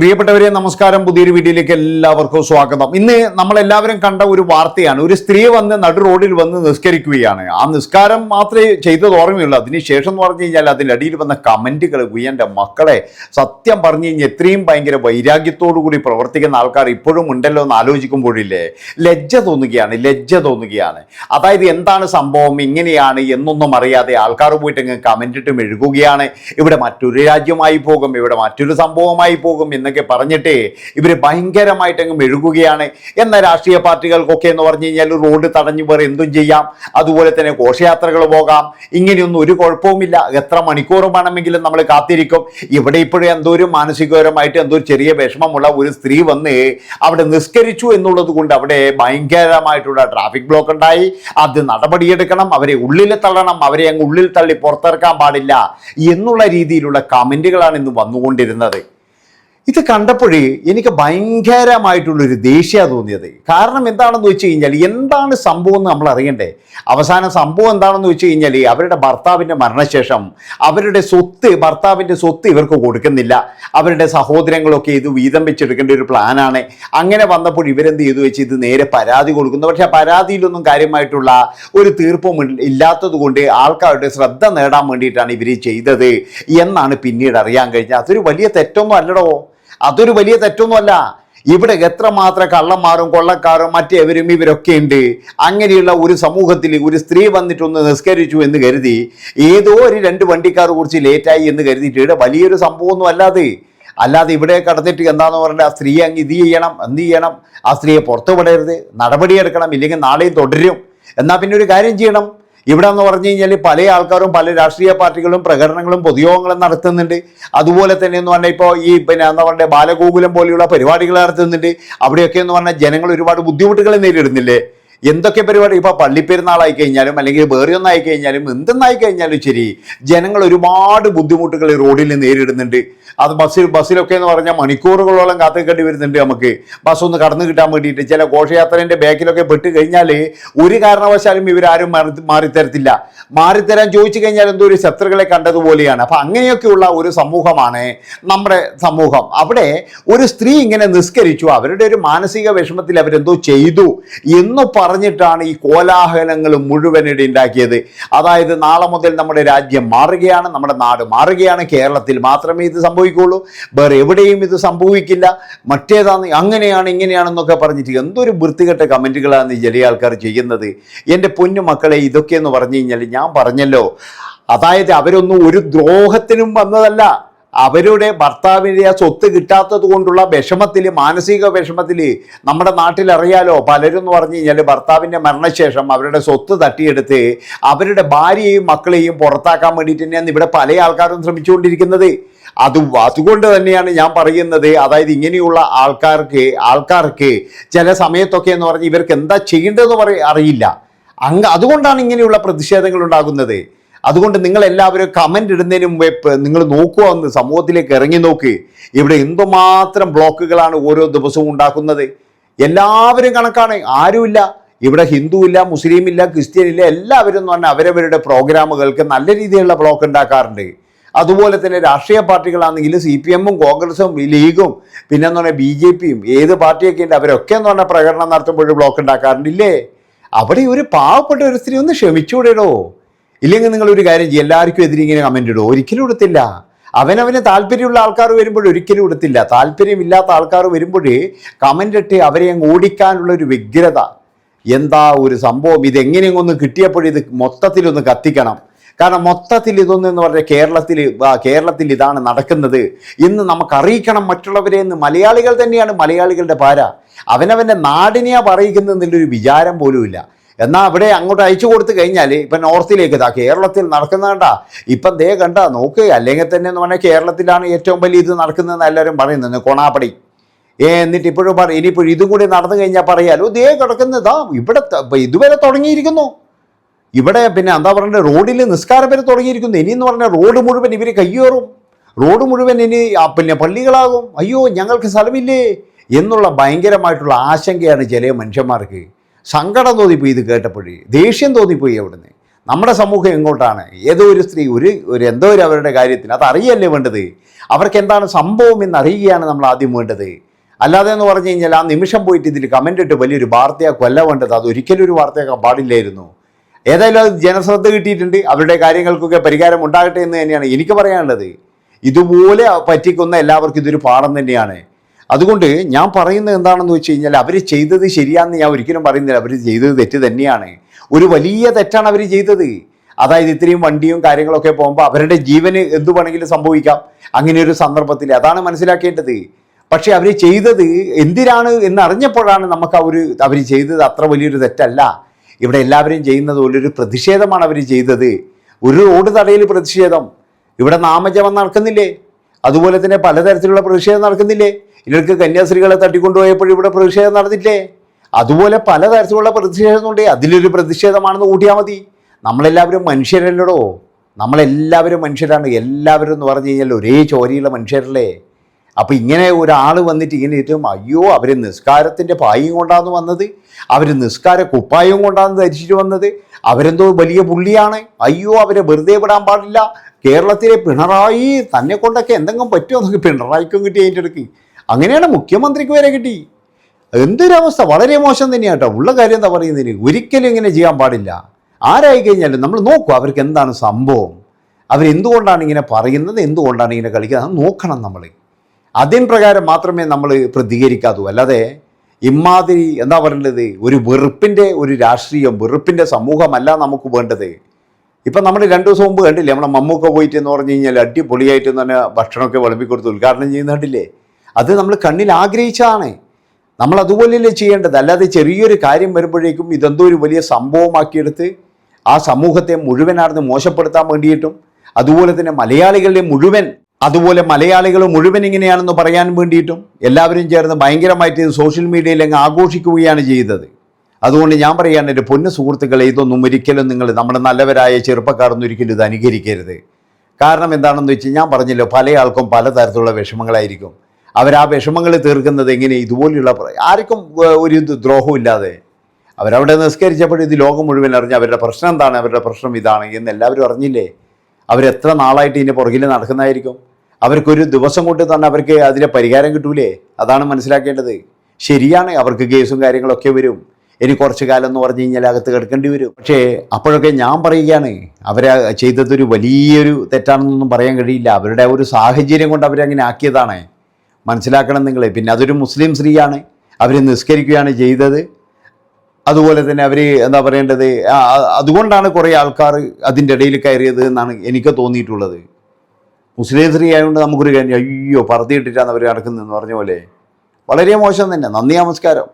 പ്രിയപ്പെട്ടവരെ നമസ്കാരം. പുതിയൊരു വീഡിയോയിലേക്ക് എല്ലാവർക്കും സ്വാഗതം. ഇന്ന് നമ്മളെല്ലാവരും കണ്ട ഒരു വാർത്തയാണ്. ഒരു സ്ത്രീ വന്ന് നടു റോഡിൽ വന്ന് നിസ്കരിക്കുകയാണ്. ആ നിസ്കാരം മാത്രമേ ചെയ്തത് ഓർമ്മയുള്ളൂ. അതിനുശേഷം എന്ന് പറഞ്ഞു കഴിഞ്ഞാൽ അതിന്റെ അടിയിൽ വന്ന കമന്റുകൾ ഉയ്യന്റെ മക്കളെ സത്യം പറഞ്ഞു കഴിഞ്ഞാൽ എത്രയും ഭയങ്കര വൈരാഗ്യത്തോടു കൂടി പ്രവർത്തിക്കുന്ന ആൾക്കാർ ഇപ്പോഴും ഉണ്ടല്ലോ എന്ന് ആലോചിക്കുമ്പോഴില്ലേ ലജ്ജ തോന്നുകയാണ് ലജ്ജ തോന്നുകയാണ്. അതായത് എന്താണ് സംഭവം ഇങ്ങനെയാണ് എന്നൊന്നും അറിയാതെ ആൾക്കാർ പോയിട്ട് അങ്ങ് കമന്റ് ഇട്ട് മെഴുകുകയാണ് ഇവിടെ മറ്റൊരു രാജ്യമായി പോകും ഇവിടെ മറ്റൊരു സംഭവമായി പോകും എന്നൊക്കെ പറഞ്ഞിട്ട് ഇവർ ഭയങ്കരമായിട്ട് അങ്ങ് മെഴുകുകയാണ്. എന്ന രാഷ്ട്രീയ പാർട്ടികൾക്കൊക്കെ എന്ന് പറഞ്ഞു കഴിഞ്ഞാൽ റോഡ് തടഞ്ഞു വേറെ എന്തും ചെയ്യാം. അതുപോലെ തന്നെ ഘോഷയാത്രകൾ പോകാം. ഇങ്ങനെയൊന്നും ഒരു കുഴപ്പവുമില്ല. എത്ര മണിക്കൂർ വേണമെങ്കിലും നമ്മൾ കാത്തിരിക്കും. ഇവിടെ ഇപ്പോഴും എന്തോ ഒരു മാനസികപരമായിട്ട് എന്തോ ഒരു ചെറിയ വിഷമമുള്ള ഒരു സ്ത്രീ വന്ന് അവിടെ നിസ്കരിച്ചു എന്നുള്ളത് കൊണ്ട് അവിടെ ഭയങ്കരമായിട്ടുള്ള ട്രാഫിക് ബ്ലോക്ക് ഉണ്ടായി. അത് നടപടിയെടുക്കണം. അവരെ ഉള്ളിൽ തള്ളണം. അവരെ അങ്ങ് ഉള്ളിൽ തള്ളി പുറത്തിറക്കാൻ പാടില്ല എന്നുള്ള രീതിയിലുള്ള കമന്റുകളാണ് ഇന്ന് വന്നുകൊണ്ടിരുന്നത്. ഇത് കണ്ടപ്പോഴേ എനിക്ക് ഭയങ്കരമായിട്ടുള്ളൊരു ദേഷ്യ തോന്നിയത്. കാരണം എന്താണെന്ന് വെച്ച് കഴിഞ്ഞാൽ എന്താണ് സംഭവം എന്ന് നമ്മൾ അറിയണ്ടേ? അവസാന സംഭവം എന്താണെന്ന് വെച്ച് കഴിഞ്ഞാൽ അവരുടെ ഭർത്താവിന്റെ മരണശേഷം അവരുടെ സ്വത്ത് ഭർത്താവിന്റെ സ്വത്ത് ഇവർക്ക് കൊടുക്കുന്നില്ല. അവരുടെ സഹോദരങ്ങളൊക്കെ ഇത് വീതം വെച്ചെടുക്കേണ്ട ഒരു പ്ലാനാണ്. അങ്ങനെ വന്നപ്പോൾ ഇവരെന്ത് ചെയ്തു വെച്ച് ഇത് നേരെ പരാതി കൊടുക്കുന്നു. പക്ഷെ ആ പരാതിയിലൊന്നും കാര്യമായിട്ടുള്ള ഒരു തീർപ്പും ഇല്ലാത്തത് കൊണ്ട് ആൾക്കാരുടെ ശ്രദ്ധ നേടാൻ വേണ്ടിയിട്ടാണ് ഇവർ ചെയ്തത് എന്നാണ് പിന്നീട് അറിയാൻ കഴിഞ്ഞത്. അതൊരു വലിയ തെറ്റൊന്നും അല്ലടോ. അതൊരു വലിയ തെറ്റൊന്നുമല്ല. ഇവിടെ എത്രമാത്രം കള്ളന്മാരും കൊള്ളക്കാരും മറ്റേവരും ഇവരൊക്കെ ഉണ്ട്. അങ്ങനെയുള്ള ഒരു സമൂഹത്തിൽ ഒരു സ്ത്രീ വന്നിട്ടൊന്ന് നിസ്കരിച്ചു എന്ന് കരുതി ഏതോ ഒരു രണ്ട് വണ്ടിക്കാർ കുറിച്ച് ലേറ്റായി എന്ന് കരുതിയിട്ട് ഇവിടെ വലിയൊരു സംഭവമൊന്നും അല്ലാതെ. അല്ലാതെ ഇവിടെ കടന്നിട്ട് എന്താന്ന് പറഞ്ഞാൽ ആ സ്ത്രീയെ അങ്ങ് ഇത് ചെയ്യണം എന്ത് ചെയ്യണം? ആ സ്ത്രീയെ പുറത്തു വിടരുത് നടപടിയെടുക്കണം ഇല്ലെങ്കിൽ നാളെയും തുടരും. എന്നാൽ പിന്നെ ഒരു കാര്യം ചെയ്യണം? ഇവിടെ എന്ന് പറഞ്ഞു കഴിഞ്ഞാൽ പല ആൾക്കാരും പല രാഷ്ട്രീയ പാർട്ടികളും പ്രകടനങ്ങളും പൊതുയോഗങ്ങളും നടത്തുന്നുണ്ട്. അതുപോലെ തന്നെ എന്ന് പറഞ്ഞാൽ ഇപ്പോൾ ഈ പിന്നെ എന്താ പറയുക ബാലഗോകുലം പോലെയുള്ള പരിപാടികൾ നടത്തുന്നുണ്ട്. അവിടെയൊക്കെ എന്ന് പറഞ്ഞാൽ ജനങ്ങൾ ഒരുപാട് ബുദ്ധിമുട്ടുകൾ നേരിടുന്നില്ലേ? എന്തൊക്കെ പരിപാടി? ഇപ്പോൾ പള്ളിപ്പെരുന്നാളായി കഴിഞ്ഞാലും അല്ലെങ്കിൽ വേറെ ഒന്നായി കഴിഞ്ഞാലും എന്തെന്നായി കഴിഞ്ഞാലും ശരി ജനങ്ങൾ ഒരുപാട് ബുദ്ധിമുട്ടുകൾ റോഡിൽ നേരിടുന്നുണ്ട്. അത് ബസ്സിൽ ബസ്സിലൊക്കെ എന്ന് പറഞ്ഞാൽ മണിക്കൂറുകളോളം കാത്തിക്കേണ്ടി വരുന്നുണ്ട് നമുക്ക്. ബസ് ഒന്ന് കടന്നു കിട്ടാൻ വേണ്ടിയിട്ട് ചില ഘോഷയാത്രേന്റെ ബാക്കിലൊക്കെ പെട്ട് കഴിഞ്ഞാൽ ഒരു കാരണവശാലും ഇവരാരും മാറി മാറിത്തരത്തില്ല. മാറിത്തരാൻ ചോദിച്ചു കഴിഞ്ഞാൽ എന്തോ ഒരു ശത്രുക്കളെ കണ്ടതുപോലെയാണ്. അപ്പം അങ്ങനെയൊക്കെയുള്ള ഒരു സമൂഹമാണ് നമ്മുടെ സമൂഹം. അവിടെ ഒരു സ്ത്രീ ഇങ്ങനെ നിസ്കരിച്ചു. അവരുടെ ഒരു മാനസിക വിഷമത്തിൽ അവരെന്തോ ചെയ്തു എന്ന് പറഞ്ഞിട്ടാണ് ഈ കോലാഹലങ്ങൾ മുഴുവൻ ഇവിടെ ഉണ്ടാക്കിയത്. അതായത് നാളെ മുതൽ നമ്മുടെ രാജ്യം മാറുകയാണ് നമ്മുടെ നാട് മാറുകയാണ് കേരളത്തിൽ മാത്രമേ ഇത് സംഭവിക്കുള്ളൂ വേറെ എവിടെയും ഇത് സംഭവിക്കില്ല. മറ്റേതാണ് അങ്ങനെയാണ് ഇങ്ങനെയാണെന്നൊക്കെ പറഞ്ഞിട്ട് എന്തൊരു വൃത്തികെട്ട കമന്റുകളാണ് ഈ ചെറിയ ആൾക്കാർ ചെയ്യുന്നത്. എന്റെ പൊന്നു മക്കളെ ഇതൊക്കെ എന്ന് പറഞ്ഞു കഴിഞ്ഞാൽ ഞാൻ പറഞ്ഞല്ലോ. അതായത് അവരൊന്നും ഒരു ദ്രോഹത്തിനും വന്നതല്ല. അവരുടെ ഭർത്താവിന്റെ ആ സ്വത്ത് കിട്ടാത്തത് കൊണ്ടുള്ള വിഷമത്തിൽ മാനസിക വിഷമത്തിൽ നമ്മുടെ നാട്ടിൽ അറിയാലോ പലരും എന്ന് പറഞ്ഞു കഴിഞ്ഞാൽ ഭർത്താവിന്റെ മരണശേഷം അവരുടെ സ്വത്ത് തട്ടിയെടുത്ത് അവരുടെ ഭാര്യയെയും മക്കളെയും പുറത്താക്കാൻ വേണ്ടിയിട്ട് തന്നെയാണ് ഇവിടെ പല ആൾക്കാരും ശ്രമിച്ചുകൊണ്ടിരിക്കുന്നത്. അത് അതുകൊണ്ട് തന്നെയാണ് ഞാൻ പറയുന്നത്. അതായത് ഇങ്ങനെയുള്ള ആൾക്കാർക്ക് ആൾക്കാർക്ക് ചില സമയത്തൊക്കെ എന്ന് പറഞ്ഞ് ഇവർക്ക് എന്താ ചെയ്യേണ്ടതെന്ന് പറ അറിയില്ല. അങ്ങ് അതുകൊണ്ടാണ് ഇങ്ങനെയുള്ള പ്രതിഷേധങ്ങൾ ഉണ്ടാകുന്നത്. അതുകൊണ്ട് നിങ്ങൾ എല്ലാവരും കമന്റ് ഇടുന്നതിന് മുമ്പേ നിങ്ങൾ നോക്കുക ഒന്ന് സമൂഹത്തിലേക്ക് ഇറങ്ങി നോക്ക്. ഇവിടെ എന്തുമാത്രം ബ്ലോക്കുകളാണ് ഓരോ ദിവസവും ഉണ്ടാക്കുന്നത്. എല്ലാവരും കണക്കാണ്. ആരുമില്ല. ഇവിടെ ഹിന്ദു ഇല്ല മുസ്ലിം ഇല്ല ക്രിസ്ത്യൻ ഇല്ല എല്ലാവരും എന്ന് പറഞ്ഞാൽ അവരവരുടെ പ്രോഗ്രാമുകൾക്ക് നല്ല രീതിയിലുള്ള ബ്ലോക്ക് ഉണ്ടാക്കാറുണ്ട്. അതുപോലെ തന്നെ രാഷ്ട്രീയ പാർട്ടികളാണെങ്കിൽ സി പി എമ്മും കോൺഗ്രസും ലീഗും പിന്നെ എന്ന് പറഞ്ഞാൽ ബി ജെ പിയും ഏത് പാർട്ടിയൊക്കെ ഉണ്ട് അവരൊക്കെ എന്ന് പറഞ്ഞാൽ പ്രകടനം നടത്തുമ്പോഴും ബ്ലോക്ക് ഉണ്ടാക്കാറുണ്ടില്ലേ അവിടെ ഒരു പാവപ്പെട്ട ഒരു സ്ത്രീ ഒന്ന് ക്ഷമിച്ചുകൂടെടോ ഇല്ലെങ്കിൽ നിങ്ങൾ ഒരു കാര്യം ചെയ്യും. എല്ലാവർക്കും എതിരെ ഇങ്ങനെ കമന്റ് ഇടും. ഒരിക്കലും ഇടത്തില്ല. അവനവന് താല്പര്യമുള്ള ആൾക്കാർ വരുമ്പോൾ ഒരിക്കലും ഇടത്തില്ല. താല്പര്യമില്ലാത്ത ആൾക്കാർ വരുമ്പോൾ കമന്റ് ഇട്ട് അവരെ അങ്ങ് ഓടിക്കാനുള്ള ഒരു വ്യഗ്രത. എന്താ ഒരു സംഭവം? ഇതെങ്ങനെയൊന്ന് കിട്ടിയപ്പോൾ ഇത് മൊത്തത്തിലൊന്ന് കത്തിക്കണം? കാരണം മൊത്തത്തിൽ ഇതൊന്നും എന്ന് പറഞ്ഞാൽ കേരളത്തിൽ കേരളത്തിൽ ഇതാണ് നടക്കുന്നത്. ഇന്ന് നമുക്ക് അറിയിക്കണം മറ്റുള്ളവരെ എന്ന്. മലയാളികൾ തന്നെയാണ് മലയാളികളുടെ പാര. അവനവന്റെ നാടിനെയാണ് ഒരു വിചാരം പോലുമില്ല. എന്നാൽ അവിടെ അങ്ങോട്ട് അയച്ചു കൊടുത്തു കഴിഞ്ഞാൽ ഇപ്പം നോർത്തിലേക്ക് ഇതാ കേരളത്തിൽ നടക്കുന്ന കണ്ട ഇപ്പം ദേ കണ്ട നോക്ക് അല്ലെങ്കിൽ തന്നെ എന്ന് പറഞ്ഞാൽ കേരളത്തിലാണ് ഏറ്റവും വലിയ ഇത് നടക്കുന്നതെന്ന് എല്ലാവരും പറയുന്നത് കൊണാപ്പടി. എന്നിട്ട് ഇപ്പോഴും പറ ഇനിയിപ്പോഴും ഇതും കൂടി നടന്നു കഴിഞ്ഞാൽ പറയാലോ ദേ കിടക്കുന്നതാ ഇവിടെ ഇതുവരെ തുടങ്ങിയിരിക്കുന്നു. ഇവിടെ പിന്നെ എന്താ പറയുക റോഡിൽ നിസ്കാരം വരെ തുടങ്ങിയിരിക്കുന്നു. ഇനി എന്ന് പറഞ്ഞാൽ റോഡ് മുഴുവൻ ഇവർ കയ്യേറും. റോഡ് മുഴുവൻ ഇനി പിന്നെ പള്ളികളാകും. അയ്യോ ഞങ്ങൾക്ക് സ്ഥലമില്ലേ? എന്നുള്ള ഭയങ്കരമായിട്ടുള്ള ആശങ്കയാണ് ചില മനുഷ്യന്മാർക്ക്. സങ്കടം തോന്നിപ്പോയി ഇത് കേട്ടപ്പോഴേ. ദേഷ്യം തോന്നിപ്പോയി അവിടുന്ന്. നമ്മുടെ സമൂഹം എങ്ങോട്ടാണ്? ഏതോ ഒരു സ്ത്രീ ഒരു ഒരു എന്തോ ഒരു അവരുടെ കാര്യത്തിന്. അത് അറിയല്ലേ വേണ്ടത്? അവർക്ക് എന്താണ് സംഭവം എന്ന് അറിയുകയാണ് നമ്മൾ ആദ്യം വേണ്ടത്. അല്ലാതെ എന്ന് പറഞ്ഞു കഴിഞ്ഞാൽ ആ നിമിഷം പോയിട്ട് ഇതിൽ കമന്റ് ഇട്ട് വലിയൊരു വാർത്തയാക്കും അല്ല വേണ്ടത്. അത് ഒരിക്കലും ഒരു വാർത്തയാക്കാൻ പാടില്ലായിരുന്നു. ഏതായാലും അത് ജനശ്രദ്ധ കിട്ടിയിട്ടുണ്ട്. അവരുടെ കാര്യങ്ങൾക്കൊക്കെ പരിഹാരം ഉണ്ടാകട്ടെ എന്ന് തന്നെയാണ് എനിക്ക് പറയാനുള്ളത്. ഇതുപോലെ പറ്റിക്കുന്ന എല്ലാവർക്കും ഇതൊരു പാഠം തന്നെയാണ്. അതുകൊണ്ട് ഞാൻ പറയുന്നത് എന്താണെന്ന് വെച്ച് കഴിഞ്ഞാൽ അവർ ചെയ്തത് ശരിയാണെന്ന് ഞാൻ ഒരിക്കലും പറയുന്നില്ല. അവർ ചെയ്തത് തെറ്റ് തന്നെയാണ്. ഒരു വലിയ തെറ്റാണ് അവർ ചെയ്തത്. അതായത് ഇത്രയും വണ്ടിയും കാര്യങ്ങളൊക്കെ പോകുമ്പോൾ അവരുടെ ജീവന് എന്തു വേണമെങ്കിലും സംഭവിക്കാം. അങ്ങനെ ഒരു സന്ദർഭത്തിൽ അതാണ് മനസ്സിലാക്കേണ്ടത്. പക്ഷേ അവർ ചെയ്തത് എന്തിനാണ് എന്നറിഞ്ഞപ്പോഴാണ് നമുക്ക് ആ ഒരു അവർ ചെയ്തത് അത്ര വലിയൊരു തെറ്റല്ല. ഇവിടെ എല്ലാവരും ചെയ്യുന്നത് പോലെ ഒരു പ്രതിഷേധമാണ് അവർ ചെയ്തത്. ഒരു റോഡ് തടയിൽ പ്രതിഷേധം. ഇവിടെ നാമജപം നടക്കുന്നില്ലേ? അതുപോലെ തന്നെ പലതരത്തിലുള്ള പ്രതിഷേധം നടക്കുന്നില്ലേ? ഇവർക്ക് കന്യാസ്ത്രീകളെ തട്ടിക്കൊണ്ടുപോയപ്പോൾ ഇവിടെ പ്രതിഷേധം നടന്നില്ലേ? അതുപോലെ പലതരത്തിലുള്ള പ്രതിഷേധമുണ്ട് അതിലൊരു പ്രതിഷേധമാണെന്ന് കൂട്ടിയാൽ മതി. നമ്മളെല്ലാവരും മനുഷ്യരല്ലടോ. നമ്മളെല്ലാവരും മനുഷ്യരാണ്. എല്ലാവരും എന്ന് പറഞ്ഞു കഴിഞ്ഞാൽ ഒരേ ചോരയുള്ള മനുഷ്യരല്ലേ? അപ്പോൾ ഇങ്ങനെ ഒരാൾ വന്നിട്ട് ഇങ്ങനെ ഏറ്റവും അയ്യോ അവർ നിസ്കാരത്തിന്റെ പായും കൊണ്ടാണ് വന്നത്. അവർ നിസ്കാര കുപ്പായവും കൊണ്ടാണ് ധരിച്ചിട്ട് വന്നത്. അവരെന്തോ വലിയ പുള്ളിയാണ്. അയ്യോ അവരെ വെറുതെ വിടാൻ പാടില്ല. കേരളത്തിലെ പിണറായി തന്നെ കൊണ്ടൊക്കെ എന്തെങ്കിലും പറ്റുമോ? എന്നൊക്കെ പിണറായിക്കും കിട്ടി അതിന്റെ ഇടയ്ക്ക്. അങ്ങനെയാണ് മുഖ്യമന്ത്രിക്ക് വരെ കിട്ടി. എന്തൊരവസ്ഥ? വളരെ മോശം തന്നെയാണ് കേട്ടോ ഉള്ള കാര്യം എന്താ പറയുന്നതിന്? ഒരിക്കലും ഇങ്ങനെ ചെയ്യാൻ പാടില്ല. ആരായി കഴിഞ്ഞാലും നമ്മൾ നോക്കും അവർക്ക് എന്താണ് സംഭവം. അവരെന്തുകൊണ്ടാണ് ഇങ്ങനെ പറയുന്നത്? എന്തുകൊണ്ടാണ് ഇങ്ങനെ കളിക്കുന്നത്? നോക്കണം നമ്മൾ. അതിൻ പ്രകാരം മാത്രമേ നമ്മൾ പ്രതികരിക്കാതൂ അല്ലാതെ ഇമാതിരി എന്താ പറയേണ്ടത്? ഒരു വെറുപ്പിന്റെ ഒരു രാഷ്ട്രീയം വെറുപ്പിന്റെ സമൂഹമല്ല നമുക്ക് വേണ്ടത്. ഇപ്പം നമ്മൾ രണ്ട് ദിവസം മുമ്പ് കണ്ടില്ലേ? നമ്മളെ മമ്മൂക്ക പോയിട്ട് എന്ന് പറഞ്ഞു കഴിഞ്ഞാൽ അടിപൊളിയായിട്ട് തന്നെ ഭക്ഷണമൊക്കെ വിളമ്പിക്കൊടുത്ത് ഉദ്ഘാടനം ചെയ്യുന്ന കണ്ടില്ലേ? അത് നമ്മൾ കണ്ണിൽ ആഗ്രഹിച്ചതാണ് നമ്മൾ അതുപോലെയല്ലേ ചെയ്യേണ്ടത്. അല്ലാതെ ചെറിയൊരു കാര്യം വരുമ്പോഴേക്കും ഇതെന്തോ ഒരു വലിയ സംഭവമാക്കിയെടുത്ത് ആ സമൂഹത്തെ മുഴുവനാർന്ന് മോശപ്പെടുത്താൻ വേണ്ടിയിട്ടും അതുപോലെ തന്നെ മലയാളികളുടെ മുഴുവൻ അതുപോലെ മലയാളികൾ മുഴുവൻ ഇങ്ങനെയാണെന്ന് പറയാൻ വേണ്ടിയിട്ടും എല്ലാവരും ചേർന്ന് ഭയങ്കരമായിട്ട് ഇത് സോഷ്യൽ മീഡിയയിൽ അങ്ങ് ആഘോഷിക്കുകയാണ് ചെയ്തത്. അതുകൊണ്ട് ഞാൻ പറയുകയാണ് എന്റെ പൊന്നു സുഹൃത്തുക്കളെ ഇതൊന്നും ഒരിക്കലും നിങ്ങൾ നമ്മുടെ നല്ലവരായ ചെറുപ്പക്കാരൊന്നും ഒരിക്കലും ഇത് അനുകരിക്കരുത്. കാരണം എന്താണെന്ന് വെച്ച് ഞാൻ പറഞ്ഞല്ലോ പല ആൾക്കും പലതരത്തിലുള്ള വിഷമങ്ങളായിരിക്കും. അവർ ആ വിഷമങ്ങൾ തീർക്കുന്നത് എങ്ങനെ? ഇതുപോലെയുള്ള ആർക്കും ഒരു ദ്രോഹമില്ലാതെ അവരവിടെ നിസ്കരിച്ചപ്പോൾ ഇത് ലോകം മുഴുവൻ അറിഞ്ഞ് അവരുടെ പ്രശ്നം എന്താണ്? അവരുടെ പ്രശ്നം ഇതാണ് എന്ന് എല്ലാവരും അറിഞ്ഞില്ലേ? അവരെത്ര നാളായിട്ട് ഇതിന്റെ പുറകിൽ നടക്കുന്നതായിരിക്കും? അവർക്കൊരു ദിവസം കൊണ്ട് തന്നെ അവർക്ക് അതിലെ പരിഹാരം കിട്ടൂലേ? അതാണ് മനസ്സിലാക്കേണ്ടത്. ശരിയാണ് അവർക്ക് കേസും കാര്യങ്ങളൊക്കെ വരും. ഇനി കുറച്ച് കാലം എന്ന് പറഞ്ഞു കഴിഞ്ഞാൽ അകത്ത് കിടക്കേണ്ടി വരും. പക്ഷേ അപ്പോഴൊക്കെ ഞാൻ പറയുകയാണ് അവരെ ചെയ്തതൊരു വലിയൊരു തെറ്റാണെന്നൊന്നും പറയാൻ കഴിയില്ല. അവരുടെ ഒരു സാഹചര്യം കൊണ്ട് അവരങ്ങനെ ആക്കിയതാണ്. മനസ്സിലാക്കണം നിങ്ങൾ പിന്നെ അതൊരു മുസ്ലിം സ്ത്രീയാണ്. അവർ നിസ്കരിക്കുകയാണ് ചെയ്തത്. അതുപോലെ തന്നെ അവർ എന്താ പറയേണ്ടത്? അതുകൊണ്ടാണ് കുറേ ആൾക്കാർ അതിന്റെ ഇടയിൽ കയറിയത് എന്നാണ് എനിക്ക് തോന്നിയിട്ടുള്ളത്. മുസ്ലിം സ്ത്രീ ആയതുകൊണ്ട് നമുക്കൊരു കാര്യം അയ്യോ പറത്തിയിട്ടിട്ടാണ് അവർ നടക്കുന്നതെന്ന് പറഞ്ഞ പോലെ. വളരെ മോശം തന്നെ. നന്ദി നമസ്കാരം.